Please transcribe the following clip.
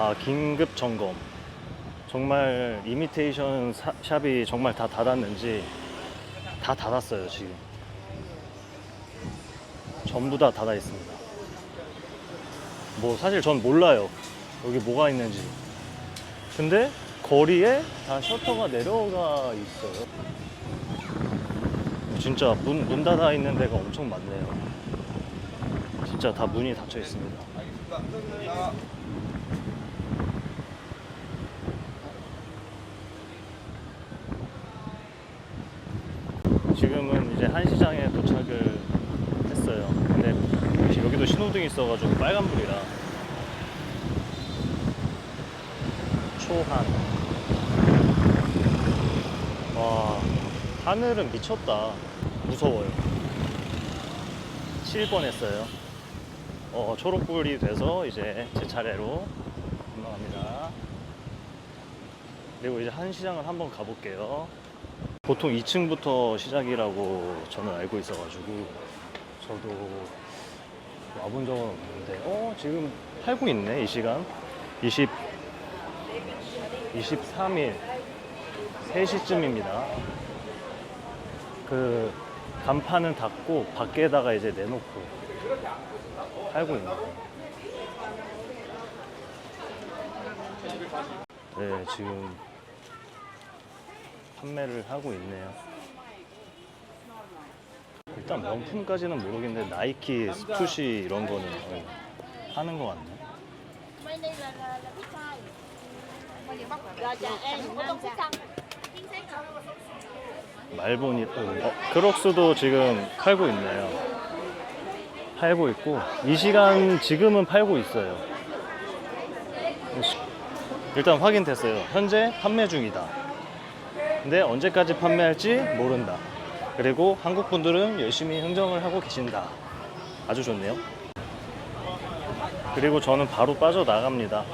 아 긴급 점검. 정말 이미테이션 사- 샵이 정말 다 닫았는지 다 닫았어요 지금. 전부 다 닫아 있습니다. 뭐 사실 전 몰라요. 여기 뭐가 있는지. 근데 거리에 다 셔터가 내려가 있어요. 진짜 문, 문 닫아 있는 데가 엄청 많네요. 진짜 다 문이 닫혀 있습니다. 지금은 이제 한시장에 도착을 했어요. 근데 여기도 신호등이 있어가지고 빨간불이라 초한. 와 하늘은 미쳤다. 무서워요. 7번 했어요. 어, 초록불이 돼서 이제 제 차례로 건너갑니다. 그리고 이제 한시장을 한번 가볼게요 보통 2층부터 시작이라고 저는 알고 있어가지고 저도 와본 적은 없는데 어 지금 팔고 있네 이 시간. 20 23일 3시쯤입니다. 그 간판은 닫고 밖에다가 이제 내놓고 팔고 있네요. 네 지금 판매를 하고 있네요 일단 명품까지는 모르겠는데 나이키, 스투시 이런 거는 어, 하는 것 같네. 말보니 어, 크록스도 지금 팔고 있네요. 팔고 있고 이 시간 지금은 팔고 있어요. 일단 확인됐어요. 현재 판매 중이다. 근데 언제까지 판매할지 모른다. 그리고 한국 분들은 열심히 흥정을 하고 계신다. 아주 좋네요. 그리고 저는 바로 빠져나갑니다.